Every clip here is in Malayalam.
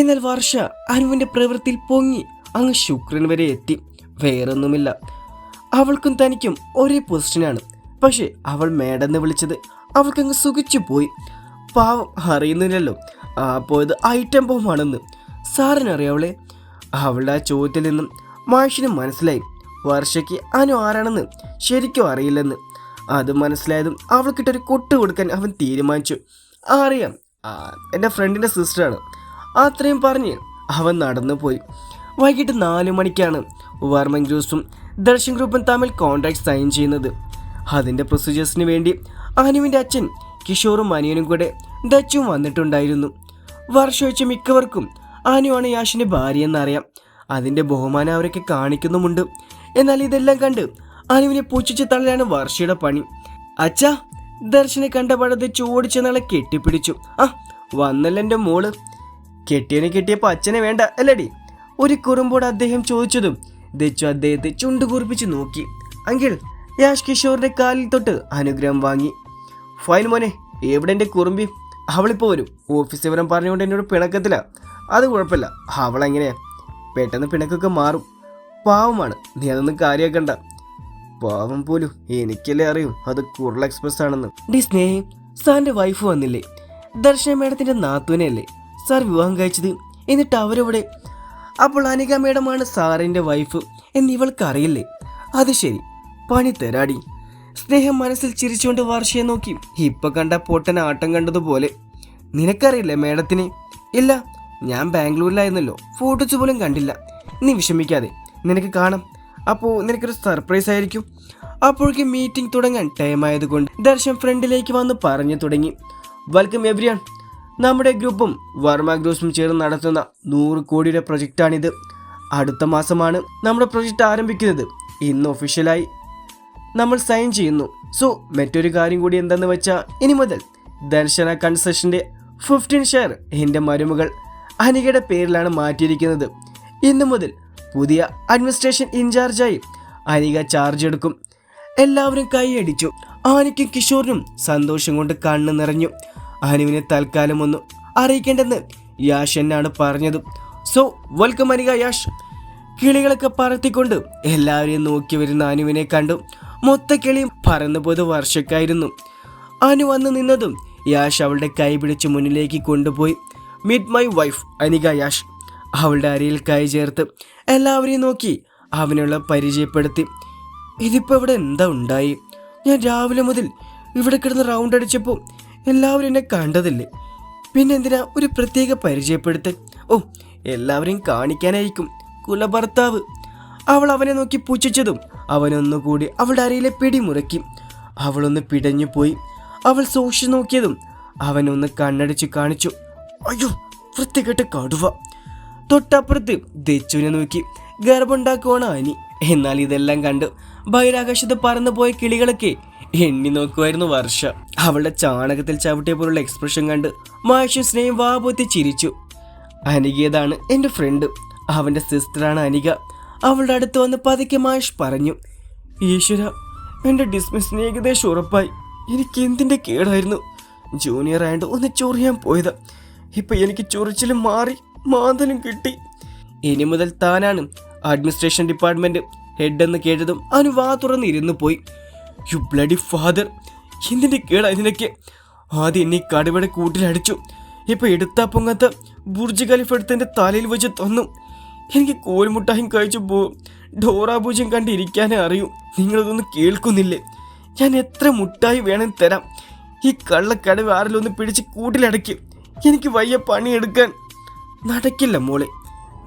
എന്നാൽ വർഷ അനുവിന്റെ പ്രവൃത്തിയിൽ പൊങ്ങി അങ്ങ് ശുക്രൻ വരെ എത്തി. വേറൊന്നുമില്ല. അവൾക്കും തനിക്കും ഒരേ പൊസിഷനാണ് പക്ഷേ അവൾ മേഡെന്ന് വിളിച്ചത് അവൾക്കങ്ങ് സുഖിച്ചു പോയി. പാവം അറിയുന്നില്ലല്ലോ. ആ പോയത് ഐറ്റം ബോംബാണെന്ന് സാറിനറിയാവളെ അവളുടെ ആ ചോദ്യത്തിൽ നിന്നും മാഷിന് മനസ്സിലായി. വർഷയ്ക്ക് അനു ആരാണെന്ന് ശരിക്കും അറിയില്ലെന്ന്. അത് മനസ്സിലായതും അവൾക്കിട്ടൊരു കൊട്ട് കൊടുക്കാൻ അവൻ തീരുമാനിച്ചു. അറിയാം. എന്റെ ഫ്രണ്ടിന്റെ സിസ്റ്ററാണ് അത്രയും പറഞ്ഞ് അവൻ നടന്നു പോയി. വൈകിട്ട് നാല് മണിക്കാണ് വർമ്മൻ ഗ്രൂസും ദർശൻ ഗ്രൂപ്പും തമ്മിൽ കോൺട്രാക്ട് സൈൻ ചെയ്യുന്നത്. അതിന്റെ പ്രൊസീജിയേഴ്സിന് വേണ്ടി അനുവിന്റെ അച്ഛൻ കിഷോറും അനിയനും കൂടെ ദച്ചും വന്നിട്ടുണ്ടായിരുന്നു. വർഷമൊഴിച്ച മിക്കവർക്കും അനുവാണ് യാഷിന്റെ ഭാര്യയെന്നറിയാം അതിന്റെ ബഹുമാനം അവരൊക്കെ കാണിക്കുന്നുമുണ്ട്. എന്നാൽ ഇതെല്ലാം കണ്ട് അനുവിനെ പൂച്ചിച്ച് തള്ളലാണ് വർഷയുടെ പണി. അച്ഛാ ദർശനെ കണ്ട പടത്ത് ചോടിച്ച് നാളെ കെട്ടിപ്പിടിച്ചു. ആ വന്നല്ലെന്റെ മോൾ? കെട്ടിയനെ കെട്ടിയപ്പോൾ അച്ഛനെ വേണ്ട അല്ലടി? ഒരു കുറുമ്പോട് അദ്ദേഹം ചോദിച്ചതും ദച്ചു അദ്ദേഹത്തെ ചുണ്ടുകൂർപ്പിച്ച് നോക്കി. അങ്കിൾ യാഷ് കിഷോറിന്റെ കാലിൽ തൊട്ട് അനുഗ്രഹം വാങ്ങി. ഫൈൻ മോനെ എവിടെ എന്റെ കുറുമ്പി? അവളിപ്പോൾ വരും. ഓഫീസ് വിവരം പറഞ്ഞുകൊണ്ട് എന്നോട് പിണക്കത്തില്ല അത് കുഴപ്പമില്ല. അവളെങ്ങനെയാ പെട്ടെന്ന് പിണക്കൊക്കെ മാറും. പാവമാണ്. നീ അതൊന്നും കാര്യമാക്കണ്ട പാവം പോലും എനിക്കല്ലേ അറിയും. അത് കുറൽ എക്സ്പ്രസ് ആണെന്ന് ഡി സ്നേഹി സാറിന്റെ വൈഫ് വന്നില്ലേ? ദർശന നാത്തുവിനെ അല്ലേ സാർ വിവാഹം കഴിച്ചത്. എന്നിട്ട് അവരവിടെ? അപ്പോൾ അനിക മേഡമാണ് സാറിന്റെ വൈഫ് എന്ന് ഇവൾക്ക് അറിയില്ലേ? അത് ശരി. പണി തരാടി. സ്നേഹം മനസ്സിൽ ചിരിച്ചുകൊണ്ട് വർഷയെ നോക്കി. ഇപ്പൊ കണ്ട പൊട്ടൻ ആട്ടം കണ്ടതുപോലെ. നിനക്കറിയില്ലേ മേഡത്തിന്? ഇല്ല ഞാൻ ബാംഗ്ലൂരിലായിരുന്നല്ലോ. ഫോട്ടോസ് പോലും കണ്ടില്ല. നീ വിഷമിക്കാതെ. നിനക്ക് കാണാം. അപ്പോൾ നിനക്കൊരു സർപ്രൈസ് ആയിരിക്കും. അപ്പോഴേക്കും മീറ്റിംഗ് തുടങ്ങാൻ ടൈം ആയതുകൊണ്ട് ദർശൻ ഫ്രണ്ടിലേക്ക് വന്ന് പറഞ്ഞു തുടങ്ങി. വെൽക്കം എവ്രിയാൻ നമ്മുടെ ഗ്രൂപ്പും വർമ്മ ഗ്രൂപ്സും ചേർന്ന് നടത്തുന്ന നൂറ് കോടിയുടെ പ്രൊജക്റ്റാണിത്. അടുത്ത മാസമാണ് നമ്മുടെ പ്രൊജക്റ്റ് ആരംഭിക്കുന്നത്. ഇന്ന് ഒഫീഷ്യലായി നമ്മൾ സൈൻ ചെയ്യുന്നു. സോ മറ്റൊരു കാര്യം കൂടി എന്തെന്ന് വെച്ചാൽ ഇനി മുതൽ ദർശന കൺസെഷന്റെ ഫിഫ്റ്റീൻ ഷെയർ എന്റെ മരുമകൾ അനികയുടെ പേരിലാണ് മാറ്റിയിരിക്കുന്നത്. ഇന്നു മുതൽ പുതിയ അഡ്മിനിസ്ട്രേഷൻ ഇൻചാർജായി അനിക ചാർജ് എടുക്കും. എല്ലാവരും കൈയടിച്ചു. ആനയ്ക്കും കിഷോറിനും സന്തോഷം കൊണ്ട് കണ്ണു നിറഞ്ഞു. അനുവിനെ തൽക്കാലം ഒന്ന് അറിയിക്കേണ്ടെന്ന് യാഷ് എന്നാണ് പറഞ്ഞത്. So welcome Anika Yash. കിളികളൊക്കെ പറത്തിക്കൊണ്ട് എല്ലാവരെയും നോക്കി വരുന്ന അനുവിനെ കണ്ടു. മൊത്ത കിളിയും പറന്നു പോയത് വർഷക്കായിരുന്നു. അനു വന്ന് നിന്നതും യാഷ് അവളുടെ കൈ പിടിച്ച് മുന്നിലേക്ക് കൊണ്ടുപോയി. Meet my wife Anika Yash. അവളുടെ അരയിൽ കൈ ചേർത്ത് എല്ലാവരെയും നോക്കി അവനുള്ള പരിചയപ്പെടുത്തി. ഇതിപ്പോൾ ഇവിടെ എന്താ ഉണ്ടായി? ഞാൻ രാവിലെ മുതൽ ഇവിടെ കിടന്ന് റൗണ്ട് അടിച്ചപ്പോൾ എല്ലാവരും എന്നെ കണ്ടതല്ലേ? പിന്നെ എന്തിനാ ഒരു പ്രത്യേക പരിചയപ്പെടുത്തൽ? ഓ എല്ലാവരെയും കാണിക്കാനായിരിക്കും കുലഭർത്താവ്. അവൾ അവനെ നോക്കി പുച്ഛിച്ചതും അവനൊന്നുകൂടി അവളുടെ അരയിലെ പിടി മുറക്കി. അവളൊന്ന് പിടഞ്ഞു പോയി. അവൾ സൂക്ഷിച്ചു നോക്കിയതും അവനൊന്ന് കണ്ണടിച്ച് കാണിച്ചു. അയ്യോ വൃത്തികെട്ട കടുവ. തൊട്ടപ്പുറത്ത് ദച്ചുവിനെ നോക്കി ഗർഭമുണ്ടാക്കുവാണ് അനി. എന്നാൽ ഇതെല്ലാം കണ്ട് ബഹിരാകാശത്ത് പറന്നുപോയ കിളികളൊക്കെ എണ്ണി നോക്കുമായിരുന്നു വർഷ. അവളുടെ ചാണകത്തിൽ ചവിട്ടിയ പോലുള്ള എക്സ്പ്രഷൻ കണ്ട് മഹേഷും സ്നേഹം വാപോത്തി ചിരിച്ചു. അനികേതാണ് എന്റെ ഫ്രണ്ട് അവന്റെ സിസ്റ്ററാണ് അനിക. അവളുടെ അടുത്ത് വന്ന് പതുക്കെ മഹേഷ് പറഞ്ഞു ഈശ്വര എന്റെ ഡിസ്മിസിന് ഏകദേശം ഉറപ്പായി. എനിക്ക് എന്തിന്റെ കേടായിരുന്നു? ജൂനിയർ ആയതുകൊണ്ട് ഒന്ന് ചൊറിയാൻ പോയതാ. ഇപ്പം എനിക്ക് ചൊറിച്ചിലും മാറി മാന്തലും കിട്ടി. ഇനി മുതൽ താനാണ് അഡ്മിനിസ്ട്രേഷൻ ഡിപ്പാർട്ട്മെന്റ് ഹെഡ് എന്ന് കേട്ടതും അവന് വാ തുറന്നിരുന്നു പോയി. യു ബ്ലഡി ഫാദർ എന്തിന്റെ കേടാ ഇതിനൊക്കെ? ആദ്യം എന്നെ കടുവയുടെ കൂട്ടിലടിച്ചു ഇപ്പൊ എടുത്താ പൊങ്ങാത്ത ബുർജ് ഖലീഫ് എടുത്ത് എന്റെ തലയിൽ വെച്ച് തന്നു. എനിക്ക് കോൽമുട്ടായും കഴിച്ചു പോവും ഡോറാപൂജ്യം കണ്ടിരിക്കാനേ അറിയൂ. നിങ്ങളതൊന്നും കേൾക്കുന്നില്ലേ? ഞാൻ എത്ര മുട്ടായി വേണമെന്ന് തരാം. ഈ കള്ളക്കടവ് ആരിലൊന്ന് പിടിച്ച് കൂട്ടിലടക്കി എനിക്ക് വയ്യ പണിയെടുക്കാൻ. നടക്കില്ല മോളെ.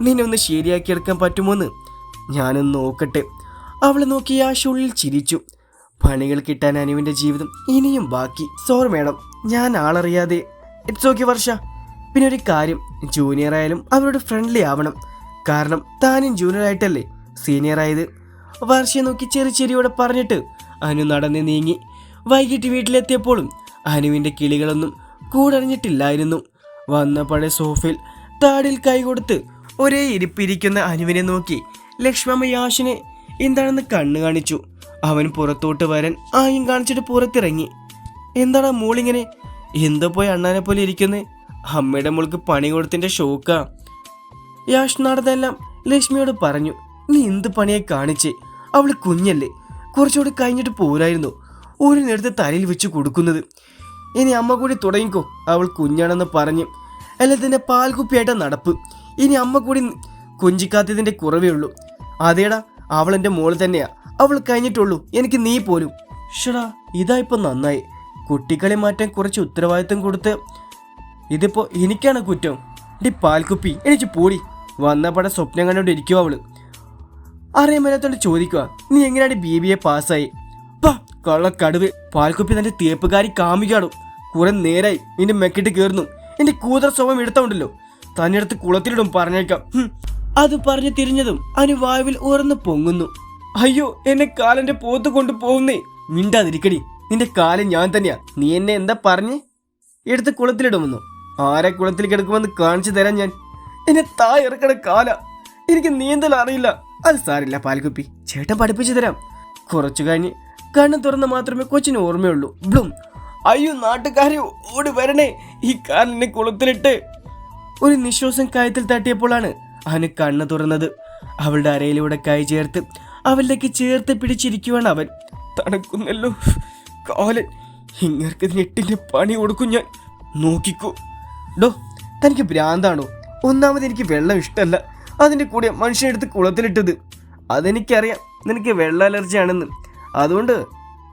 നിന്നെ ഒന്ന് ശരിയാക്കിയെടുക്കാൻ പറ്റുമോന്ന്? ഞാനൊന്ന് നോക്കട്ടെ. അവളെ നോക്കി ആ ഉള്ളിൽ ചിരിച്ചു. പണികൾ കിട്ടാൻ അനുവിന്റെ ജീവിതം ഇനിയും ബാക്കി. സോറി മേഡം ഞാൻ ആളറിയാതെ. It's okay Varsha. പിന്നെ ഒരു കാര്യം ജൂനിയർ ആയാലും അവരോട് ഫ്രണ്ട്ലി ആവണം. കാരണം താനും ജൂനിയർ ആയിട്ടല്ലേ. സീനിയർ ആയത്. വർഷയെ നോക്കി ചെറു ചെറിയോടെ പറഞ്ഞിട്ട് അനു നടന്ന് നീങ്ങി. വൈകിട്ട് വീട്ടിലെത്തിയപ്പോഴും അനുവിന്റെ കിളികളൊന്നും കൂടറിഞ്ഞിട്ടില്ലായിരുന്നു. വന്ന പഴയ സോഫയിൽ താടിൽ കൈകൊടുത്ത് ഒരേ ഇരിപ്പിരിക്കുന്ന അനുവിനെ നോക്കി ലക്ഷ്മമ്മ യാഷിനെ എന്താണെന്ന് കണ്ണു കാണിച്ചു. അവൻ പുറത്തോട്ട് വരാൻ ആയും കാണിച്ചിട്ട് പുറത്തിറങ്ങി. എന്താണ് മോളിങ്ങനെ? എന്തോ പോയി അണ്ണാനെ പോലെ ഇരിക്കുന്നേ? അമ്മയുടെ മോൾക്ക് പണി കൊടുത്തിന്റെ ഷോക്കാ. യാഷ് നടന്നെല്ലാം ലക്ഷ്മിയോട് പറഞ്ഞു നീ എന്ത് പണിയെ കാണിച്ചേ? അവൾ കുഞ്ഞല്ലേ. കുറച്ചുകൂടി കഴിഞ്ഞിട്ട് പോരായിരുന്നു. ഒരു നേരത്തെ തലയിൽ വെച്ച് കൊടുക്കുന്നത്. ഇനി അമ്മ കൂടി തുടങ്ങിക്കോ. അവൾ കുഞ്ഞാണെന്ന് പറഞ്ഞ് അല്ലാതെ തന്നെ പാൽക്കുപ്പിയായിട്ടാ നടപ്പ്. ഇനി അമ്മ കൂടി കൊഞ്ചിക്കാത്തതിന്റെ കുറവേ ഉള്ളൂ. അതേടാ അവൾ എന്റെ മോൾ തന്നെയാ. അവൾ കഴിഞ്ഞിട്ടുള്ളൂ. എനിക്ക് നീ പോലും. ഷടാ ഇതാ ഇപ്പൊ നന്നായി. കുട്ടികളെ മാറ്റാൻ കുറച്ച് ഉത്തരവാദിത്തം കൊടുത്ത് ഇതിപ്പോ എനിക്കാണ് കുറ്റം. ഡി പാൽക്കുപ്പി എനിക്ക് പോടി. വന്നപടെ സ്വപ്നം കണ്ടോണ്ട് ഇരിക്കുക അവൾ. അറിയാൻ മേലാത്തോണ്ട് ചോദിക്കുക നീ എങ്ങനെയാണ് ബി ബി എ പാസ്സായി? കള്ള കടുവ്. പാൽക്കുപ്പി തന്റെ തേപ്പുകാരി കാമിക്കാടും കുറെ നേരായി നിന്റെ മെക്കിട്ട് കയറുന്നു എന്റെ കൂതറ സ്വഭാവം എടുത്തോണ്ടല്ലോ തന്നെ അടുത്ത് കുളത്തിലിടും പറഞ്ഞേക്കാം. അത് പറഞ്ഞു തിരിഞ്ഞതും അനു വായുവിൽ ഉയർന്നു പൊങ്ങുന്നു. അയ്യോ എന്നെ കാലന്റെ പോത്ത് കൊണ്ടു പോകുന്നേ മിണ്ടാതിരിക്കടി. നിന്റെ കാലം ഞാൻ തന്നെയാ. നീ എന്നെ എന്താ പറഞ്ഞേ? എടുത്ത് കുളത്തിലിടുമെന്നു? ആരെ കുളത്തിൽ കിടക്കുമെന്ന് കാണിച്ചു തരാൻ ഞാൻ. എന്നെ താ ഇറക്കണ കാല. എനിക്ക് നീന്തൽ അറിയില്ല. അത് സാരില്ല പാൽക്കുപ്പി. ചേട്ടൻ പഠിപ്പിച്ചു തരാം. കുറച്ചു കഴിഞ്ഞ് കണ്ണു തുറന്ന് മാത്രമേ കൊച്ചിന് ഓർമ്മയുള്ളൂ. ബ്ലും. അയ്യോ നാട്ടുകാരെ ഓടി വരണേ. ഈ കാലിനെ കുളത്തിലിട്ട്. ഒരു നിശ്വാസം കയത്തിൽ തട്ടിയപ്പോഴാണ് അവന് കണ്ണു തുറന്നത്. അവളുടെ അരയിലൂടെ കൈ ചേർത്ത് അവളിലേക്ക് ചേർത്ത് പിടിച്ചിരിക്കുവാണ് അവൻ. തണുക്കുന്നല്ലോ. കാലൻ ഇങ്ങർക്ക് നെട്ടിന്റെ പണി കൊടുക്കും ഞാൻ. നോക്കിക്കോ. ഡോ തനിക്ക് ഭ്രാന്താണോ? ഒന്നാമത് എനിക്ക് വെള്ളം ഇഷ്ടമല്ല അതിന്റെ കൂടെ മനുഷ്യനെടുത്ത് കുളത്തിലിട്ടത്. അതെനിക്കറിയാം. നിനക്ക് വെള്ള അലർജി ആണെന്ന് അതുകൊണ്ട്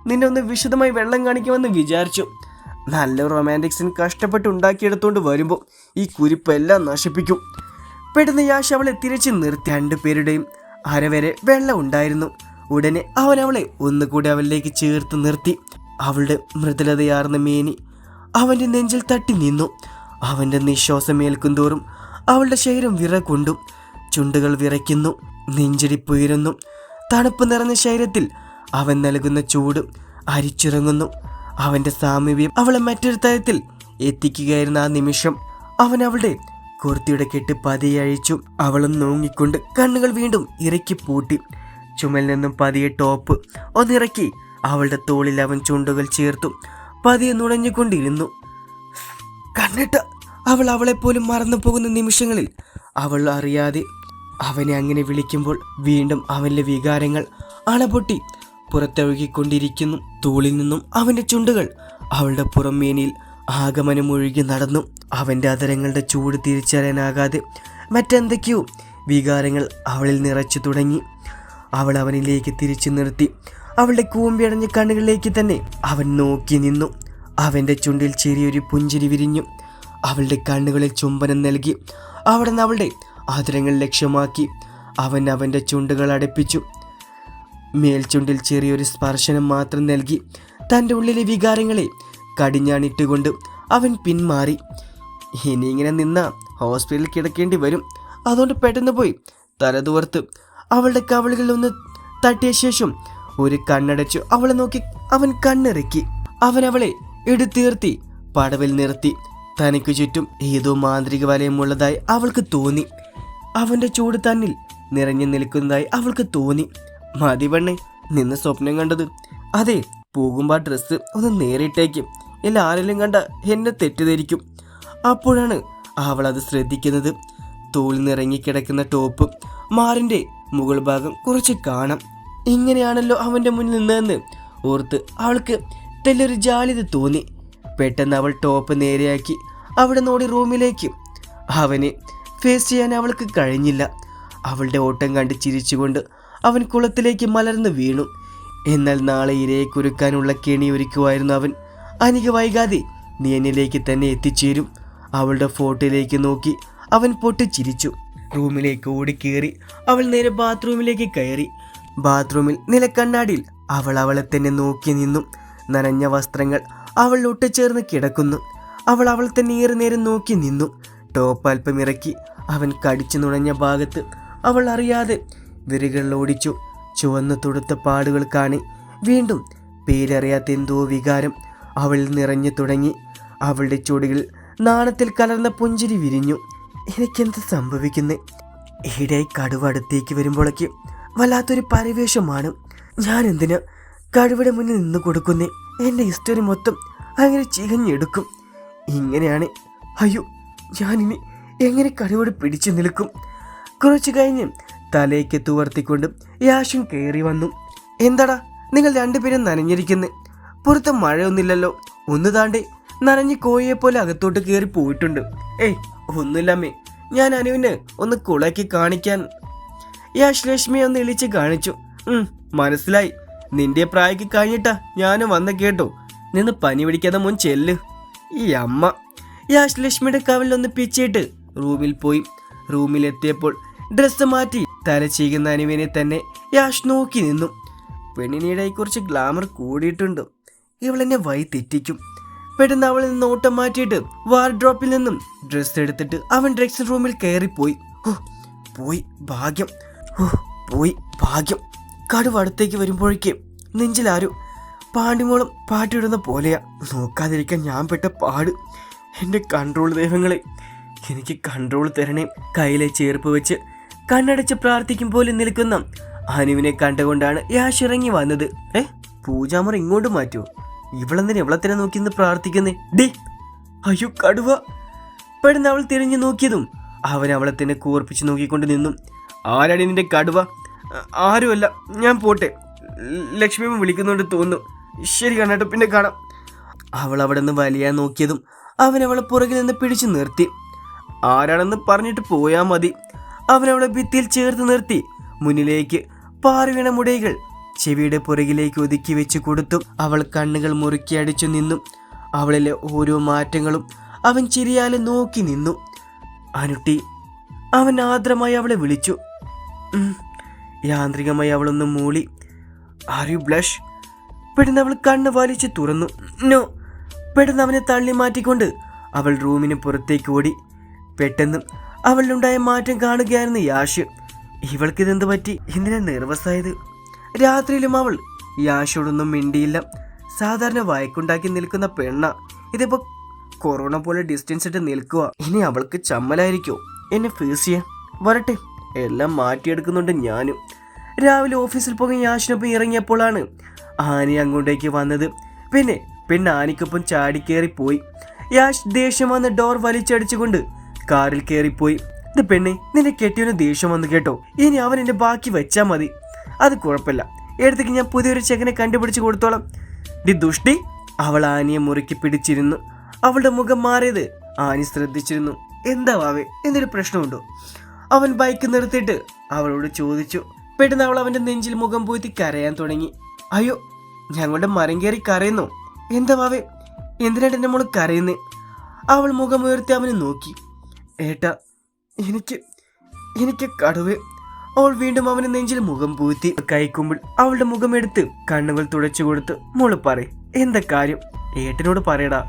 നിന്നെ ഒന്ന് വിശദമായി വെള്ളം കാണിക്കുമെന്ന് വിചാരിച്ചു. നല്ല റൊമാന്റിക്സിന് കഷ്ടപ്പെട്ട് ഉണ്ടാക്കിയെടുത്തുകൊണ്ട് വരുമ്പോൾ ഈ കുരിപ്പെല്ലാം നശിപ്പിക്കും. പെട്ടെന്ന് യാഷ് അവളെ തിരിച്ച് നിർത്തി. രണ്ടുപേരുടെയും അരവരെ വെള്ളം ഉണ്ടായിരുന്നു. ഉടനെ അവൻ അവളെ ഒന്നുകൂടി അവളിലേക്ക് ചേർത്ത് നിർത്തി. അവളുടെ മൃദുലതയാർന്ന മേനി അവന്റെ നെഞ്ചിൽ തട്ടി നിന്നു. അവന്റെ നിശ്വാസമേൽക്കും തോറും അവളുടെ ശരീരം വിറകൊണ്ടു ചുണ്ടുകൾ വിറയ്ക്കുന്നു. നെഞ്ചിടിപ്പുയരുന്നു തണുപ്പ് നിറഞ്ഞ ശരീരത്തിൽ അവൻ നൽകുന്ന ചൂട് അരിച്ചിറങ്ങുന്നു. അവന്റെ സാമീപ്യം അവളെ മറ്റൊരു തരത്തിൽ എത്തിക്കുകയായിരുന്ന ആ നിമിഷം. അവൻ അവളുടെ കുർത്തിയുടെ കെട്ട് പതിയെ അഴിച്ചു അവളും നോങ്ങിക്കൊണ്ട് കണ്ണുകൾ വീണ്ടും ഇറക്കി പൂട്ടി. ചുമൽ നിന്നും പതിയെ ടോപ്പ് ഒന്നിറക്കി അവളുടെ തോളിൽ അവൻ ചുണ്ടുകൾ ചേർത്തു. പതിയെ നുണഞ്ഞുകൊണ്ടിരുന്നു കണ്ണിട്ട അവൾ അവളെ പോലും മറന്നു പോകുന്ന നിമിഷങ്ങളിൽ അവൾ അറിയാതെ അവനെ അങ്ങനെ വിളിക്കുമ്പോൾ വീണ്ടും അവന്റെ വികാരങ്ങൾ അണപൊട്ടി പുറത്തൊഴുകിക്കൊണ്ടിരിക്കുന്നു. തോളിൽ നിന്നും അവന്റെ ചുണ്ടുകൾ അവളുടെ പുറമേനിയിൽ ആഗമനം ഒഴുകി നടന്നു. അവന്റെ അതരങ്ങളുടെ ചൂട് തിരിച്ചറിയാനാകാതെ മറ്റെന്തൊക്കെയോ വികാരങ്ങൾ അവളിൽ നിറച്ചു തുടങ്ങി. അവൾ അവനിലേക്ക് തിരിച്ചു നിർത്തി. അവളുടെ കൂമ്പിയടഞ്ഞ കണ്ണുകളിലേക്ക് തന്നെ അവൻ നോക്കി നിന്നു. അവന്റെ ചുണ്ടിൽ ചെറിയൊരു പുഞ്ചിരി വിരിഞ്ഞു. അവളുടെ കണ്ണുകളിൽ ചുംബനം നൽകി. അവിടെ നിന്ന് അവളുടെ ആദരങ്ങൾ ലക്ഷ്യമാക്കി. അവൻ അവന്റെ ചുണ്ടുകൾ അടുപ്പിച്ചു. മേൽചുണ്ടിൽ ചെറിയൊരു സ്പർശനം മാത്രം നൽകി. തന്റെ ഉള്ളിലെ വികാരങ്ങളെ കടിഞ്ഞാണിട്ടുകൊണ്ട് അവൻ പിന്മാറി. ഇനി ഇങ്ങനെ നിന്ന ഹോസ്പിറ്റലിൽ കിടക്കേണ്ടി വരും. അതുകൊണ്ട് പെട്ടെന്ന് പോയി. തലതുവർത്ത് അവളുടെ കവളുകളിൽ ഒന്ന് തട്ടിയ ശേഷം ഒരു കണ്ണടച്ചു അവളെ നോക്കി അവൻ കണ്ണിറക്കി. അവൻ അവളെ എടുത്തീർത്തി പടവിൽ നിർത്തി. തനിക്ക് ചുറ്റും ഏതോ മാന്ത്രിക വലയമുള്ളതായി അവൾക്ക് തോന്നി. അവന്റെ ചൂട് തന്നിൽ നിറഞ്ഞു നിൽക്കുന്നതായി അവൾക്ക് തോന്നി. മതി പെണ്ണെ നിന്ന് സ്വപ്നം കണ്ടത്. അതെ പോകുമ്പോൾ ഡ്രസ്സ് ഒന്ന് നേരിട്ടേക്കും. ഇല്ല ആരെങ്കിലും കണ്ട എന്നെ തെറ്റിദ്ധരിക്കും. അപ്പോഴാണ് അവൾ അത് ശ്രദ്ധിക്കുന്നത്. തോളിൽ നിറങ്ങിക്കിടക്കുന്ന ടോപ്പ് മാറിന്റെ മുകൾ ഭാഗം കുറച്ച് കാണാം. ഇങ്ങനെയാണല്ലോ അവന്റെ മുന്നിൽ നിന്നതെന്ന് ഓർത്ത് അവൾക്ക് തെല്ലൊരു ജാളിത് തോന്നി. പെട്ടെന്ന് അവൾ ടോപ്പ് നേരെയാക്കി അവിടെ നോടി റൂമിലേക്ക്. അവനെ ഫേസ് ചെയ്യാൻ അവൾക്ക് കഴിഞ്ഞില്ല. അവളുടെ ഓട്ടം കണ്ട് ചിരിച്ചുകൊണ്ട് അവൻ കുളത്തിലേക്ക് മലർന്നു വീണു. എന്നാൽ നാളെ ഇരയെ കുരുക്കാനുള്ള കെണി ഒരുക്കുമായിരുന്നു അവൻ. അനിക വൈകാതെ നീ എന്നിലേക്ക് തന്നെ എത്തിച്ചേരും. അവളുടെ ഫോട്ടോയിലേക്ക് നോക്കി അവൻ പൊട്ടിച്ചിരിച്ചു. റൂമിലേക്ക് ഓടിക്കേറി അവൾ നേരെ ബാത്റൂമിലേക്ക് കയറി. ബാത്റൂമിൽ നിലക്കണ്ണാടിയിൽ അവൾ അവളെ തന്നെ നോക്കി നിന്നു. നനഞ്ഞ വസ്ത്രങ്ങൾ അവൾ ഒട്ടിച്ചേർന്ന് കിടക്കുന്നു. അവൾ അവൾ തന്നെ ഏറെ നേരം നോക്കി നിന്നു. ടോപ്പ് അല്പം ഇറക്കി അവൻ കടിച്ചു നുണഞ്ഞ ഭാഗത്ത് അവൾ അറിയാതെ വിരകൾ ഓടിച്ചു. ചുവന്നു തുടുത്ത പാടുകൾ കാണി വീണ്ടും പേരറിയാത്ത എന്തോ വികാരം അവളിൽ നിറഞ്ഞു തുടങ്ങി. അവളുടെ ചുടികൾ നാണത്തിൽ കലർന്ന പുഞ്ചിരി വിരിഞ്ഞു. എനിക്കെന്ത് സംഭവിക്കുന്നേ? ഈടായി കടുവ അടുത്തേക്ക് വരുമ്പോഴേക്ക് വല്ലാത്തൊരു പരിവേഷമാണ്. ഞാൻ എന്തിന് കടുവയുടെ മുന്നിൽ നിന്ന് കൊടുക്കുന്നേ? എന്റെ ഹിസ്റ്ററി മൊത്തം അങ്ങനെ ചികഞ്ഞെടുക്കും. ഇങ്ങനെയാണ്. അയ്യോ ഞാനിനി എങ്ങനെ കടുവയോട് പിടിച്ചു നിൽക്കും? കുറച്ചു കഴിഞ്ഞ് തലേക്ക് തുവർത്തിക്കൊണ്ട് യാഷും കയറി വന്നു. എന്താടാ നിങ്ങൾ രണ്ടുപേരും നനഞ്ഞിരിക്കുന്നു? പുറത്ത് മഴയൊന്നുമില്ലല്ലോ. ഒന്ന് താണ്ടി നനഞ്ഞ് കോഴിയെ പോലെ അകത്തോട്ട് കയറി പോയിട്ടുണ്ട്. ഏയ് ഒന്നുമില്ലമ്മേ. ഞാൻ അനുവിന് ഒന്ന് കുളക്കി കാണിക്കാൻ. യാഷ് ലക്ഷ്മിയെ ഒന്ന് ഇളിച്ച് കാണിച്ചു. മനസ്സിലായി. നിന്റെ പ്രായക്ക് കഴിഞ്ഞിട്ടാ ഞാനും വന്ന കേട്ടോ. നിന്ന് പനി പിടിക്കാതെ മുൻ ചെല്ല്. ഈ അമ്മ. യാഷ് ലക്ഷ്മിയുടെ കവിലൊന്ന് പിച്ചിട്ട് റൂമിൽ പോയി. റൂമിലെത്തിയപ്പോൾ ഡ്രസ്സ് മാറ്റി തല ചെയ്യുന്ന അനുവിനെ തന്നെ യാഷ് നോക്കി നിന്നു. പെണ്ണിനീടെ കുറച്ച് ഗ്ലാമർ കൂടിയിട്ടുണ്ട്. ഇവളെന്നെ വഴി തെറ്റിക്കും. പെട്ടെന്ന് അവളിൽ നിന്ന് ഓട്ടം മാറ്റിയിട്ട് വാർഡ്രോപ്പിൽ നിന്നും ഡ്രസ്സ് എടുത്തിട്ട് അവൻ ഡ്രസ്സിംഗ് റൂമിൽ കയറിപ്പോയി. പോയി ഭാഗ്യം. പോയി ഭാഗ്യം. കടുവ അടുത്തേക്ക് വരുമ്പോഴേക്ക് നെഞ്ചിലാരും പാണ്ടിമോളം പാട്ടിടുന്ന പോലെയാ. നോക്കാതിരിക്കാൻ ഞാൻ പെട്ട പാട്. എന്റെ കൺട്രോൾ ദൈവങ്ങളെ എനിക്ക് കൺട്രോൾ തരണേ. കയ്യിലെ ചേർപ്പ് വെച്ച് കണ്ണടച്ച് പ്രാർത്ഥിക്കും പോലെ നിൽക്കുന്ന അനുവിനെ കണ്ടുകൊണ്ടാണ് യാഷ് ഇറങ്ങി വന്നത്. ഏ പൂജാമുറ ഇങ്ങോട്ട് മാറ്റുമോ ഇവളെന്തിനാ ഇവളത്തിനെ നോക്കി നിന്ന് പ്രാർത്ഥിക്കുന്നേ? ഡേ അയ്യോ കടുവ. പെടുന്ന അവൾ തിരിഞ്ഞു നോക്കിയതും അവൻ അവളെ തന്നെ കൂർപ്പിച്ച് നോക്കിക്കൊണ്ട് നിന്നു. ആരാണ് നിന്റെ കടുവ? ആരുമല്ല ഞാൻ പോട്ടെ. ലക്ഷ്മിയമ്മ വിളിക്കുന്നുണ്ട് തോന്നുന്നു. ശരി കണ്ണാട്ടോ പിന്നെ കാണാം. അവൾ അവിടെ നിന്ന് വലിയാൻ നോക്കിയതും അവൻ അവളെ പുറകിൽ നിന്ന് പിടിച്ചു നിർത്തി. ആരാണെന്ന് പറഞ്ഞിട്ട് പോയാൽ മതി. അവൻ അവളെ ഭിത്തിയിൽ ചേർത്ത് നിർത്തി. മുന്നിലേക്ക് പാറി വീണ മുടികൾ ചെവിയുടെ പുറകിലേക്ക് ഒതുക്കി വെച്ച് കൊടുത്തു അവൾ കണ്ണുകൾ മുറുക്കി അടിച്ചു നിന്നു. അവളിലെ ഓരോ മാറ്റങ്ങളും അവൻ ചിരിയാലെ നോക്കി നിന്നു. അനുട്ടി അവൻ ആദ്രമായി അവളെ വിളിച്ചു. യാന്ത്രികമായി അവളൊന്ന് മൂളി. ആർ യു ബ്ലഷ് പെട്ടെന്ന് അവൾ കണ്ണ് വലിച്ച് തുറന്നു. നോ പെട്ടെന്ന് അവനെ തള്ളി മാറ്റിക്കൊണ്ട്. അവൾ റൂമിന് പുറത്തേക്ക് ഓടി. പെട്ടെന്ന് അവളിലുണ്ടായ മാറ്റം കാണുകയായിരുന്നു യാഷ്. ഇവൾക്കിതെന്ത് പറ്റി? എന്തിനാ നെർവസ് ആയത് രാത്രിയിലും അവൾ യാഷോടൊന്നും മിണ്ടിയില്ല. സാധാരണ വയക്കുണ്ടാക്കി നിൽക്കുന്ന പെണ്ണ. ഇതിപ്പോ കൊറോണ പോലെ ഡിസ്റ്റൻസ് ഇട്ട് നിൽക്കുക ഇനി അവൾക്ക് ചമ്മലായിരിക്കോ? എന്നെ ഫേസ് ചെയ്യാൻ. വരട്ടെ. എല്ലാം മാറ്റിയെടുക്കുന്നുണ്ട് ഞാനും. രാവിലെ ഓഫീസിൽ പോകാൻ യാഷിനൊപ്പം ഇറങ്ങിയപ്പോഴാണ് ആനി അങ്ങോട്ടേക്ക് വന്നത്. പിന്നെ പിന്നെ ആനിക്കൊപ്പം ചാടിക്കേറി പോയി യാഷ് ദേഷ്യം വന്ന് ഡോർ വലിച്ചടിച്ചുകൊണ്ട് കാറിൽ കയറിപ്പോയി ഇത് പെണ്ണെ നിന്റെ കെട്ടിയവന് ദേഷ്യം വന്നു കേട്ടോ. ഇനി അവൻ എന്റെ ബാക്കി വെച്ചാൽ മതി. അത് കുഴപ്പമില്ല. എടുത്തേക്ക് ഞാൻ പുതിയൊരു ചെക്കനെ കണ്ടുപിടിച്ച് കൊടുത്തോളാം. ഡി ദുഷ്ടി അവൾ ആനിയെ മുറുക്കി പിടിച്ചിരുന്നു. അവളുടെ മുഖം മാറിയത് ആനി ശ്രദ്ധിച്ചിരുന്നു. എന്താ വാവേ എന്തൊരു പ്രശ്നമുണ്ടോ? അവൻ ബൈക്ക് നിർത്തിയിട്ട് അവളോട് ചോദിച്ചു. പെട്ടെന്ന് അവൾ അവന്റെ നെഞ്ചിൽ മുഖം പൂത്തി കരയാൻ തുടങ്ങി. അയ്യോ ഞങ്ങളുടെ മരം കയറി കരയുന്നു. എന്താ വാവേ എന്തിനായിട്ട് എന്റെ മോൾ കരയുന്നേ? അവൾ മുഖം ഉയർത്തി അവനെ നോക്കി. ഏട്ടാ എനിക്ക് എനിക്ക് കടുവേ അവൾ വീണ്ടും അവന് നെഞ്ചിൽ മുഖം പൂത്തി കൈക്കുമ്പിൾ അവളുടെ മുഖം എടുത്ത് കണ്ണുകൾ തുടച്ചു കൊടുത്ത് മോൾ പറ എന്താ കാര്യം? ഏട്ടനോട് പറയടാ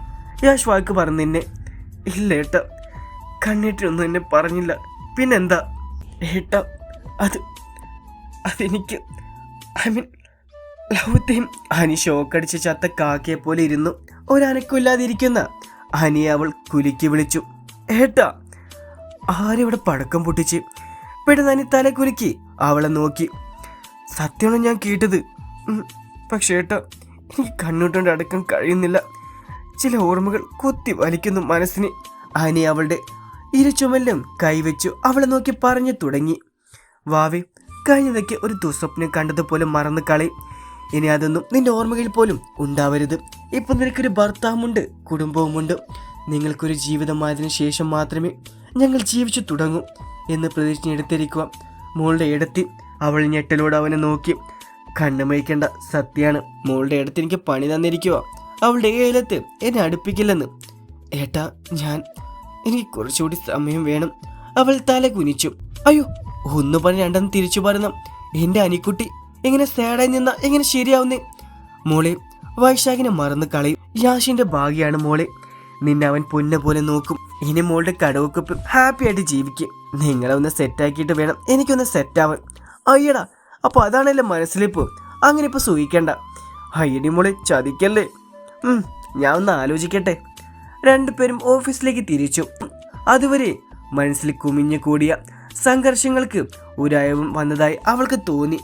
യാഷ് വാക്ക് പറഞ്ഞു നിന്നെ. ഇല്ല ഏട്ട കണ്ണേട്ടനൊന്നും എന്നെ പറഞ്ഞില്ല. പിന്നെന്താ? ഏട്ട അത് അതെനിക്ക് ഐ മീൻ ലൗത്യം അനി ഷോക്കടിച്ച് ചത്ത കാക്കയെ പോലെ ഇരുന്നു. ഒരനക്കില്ലാതിരിക്കുന്ന അനിയെ അവൾ കുലുക്കി വിളിച്ചു. ഏട്ടാ ആരിവിടെ പടക്കം പൊട്ടിച്ച് പെട്ടെന്ന് തല കുലുക്കി. അവളെ നോക്കി. സത്യമാണ് ഞാൻ കേട്ടത്. പക്ഷേ ഏട്ടാ എനിക്ക് കണ്ണൂട്ടോണ്ട് അടക്കം കഴിയുന്നില്ല. ചില ഓർമ്മകൾ കൊത്തി വലിക്കുന്നു മനസ്സിനെ. അനി അവളുടെ ഇരുചുമല്ലും കൈവച്ചു അവളെ നോക്കി പറഞ്ഞു തുടങ്ങി. വാവി കഴിഞ്ഞതൊക്കെ ഒരു ദുസ്വപ്നം കണ്ടതുപോലെ മറന്നു കളി. ഇനി അതൊന്നും നിന്റെ ഓർമ്മകളിൽ പോലും ഉണ്ടാവരുത്. ഇപ്പം നിനക്കൊരു ഭർത്താവുമുണ്ട് കുടുംബവുമുണ്ട്. നിങ്ങൾക്കൊരു ജീവിതമായതിനു ശേഷം മാത്രമേ ഞങ്ങൾ ജീവിച്ചു തുടങ്ങൂ. എന്ന് പ്രതിജ്ഞ എടുത്തിരിക്കുക. മോളുടെ ഇടത്തി അവൾ ഞെട്ടലോട് അവനെ നോക്കി. കണ്ണുമയിക്കേണ്ട സത്യമാണ് മോളുടെ ഇടത്ത് എനിക്ക് പണി തന്നിരിക്കുക. അവളുടെ ഏലത്ത് എന്നെ അടുപ്പിക്കില്ലെന്ന്. ഏട്ടാ ഞാൻ എനിക്ക് കുറച്ചുകൂടി സമയം വേണം. അവൾ തല കുനിച്ചു. അയ്യോ ഒന്ന് പറഞ്ഞ് രണ്ടെന്ന് തിരിച്ചു പറഞ്ഞ എന്റെ അനിക്കുട്ടി എങ്ങനെ സാഡായി നിന്ന എങ്ങനെ ശരിയാവുന്നേ? മോളെ വൈശാഖിനെ മറന്ന് കളയും. യാഷിന്റെ ഭാഗ്യാണ് മോളെ. നിന്നെ അവൻ പൊന്നെ പോലെ നോക്കും. ഇനി മോളുടെ കടവക്കൊപ്പം ഹാപ്പി ആയിട്ട് ജീവിക്കും. നിങ്ങളെ ഒന്ന് സെറ്റാക്കിയിട്ട് വേണം എനിക്കൊന്ന് സെറ്റാവാൻ. അയ്യടാ അപ്പൊ അതാണല്ലേ മനസ്സിലിപ്പ്. അങ്ങനെ ഇപ്പൊ സൂഹിക്കണ്ട. അയ്യടി മോളെ ചതിക്കല്ലേ. ഞാൻ ഒന്ന് ആലോചിക്കട്ടെ. രണ്ടുപേരും ഓഫീസിലേക്ക് തിരിച്ചു. അതുവരെ മനസ്സിൽ കുമിഞ്ഞു കൂടിയ സംഘർഷങ്ങൾക്ക് ഒരയവും വന്നതായി അവൾക്ക് തോന്നി.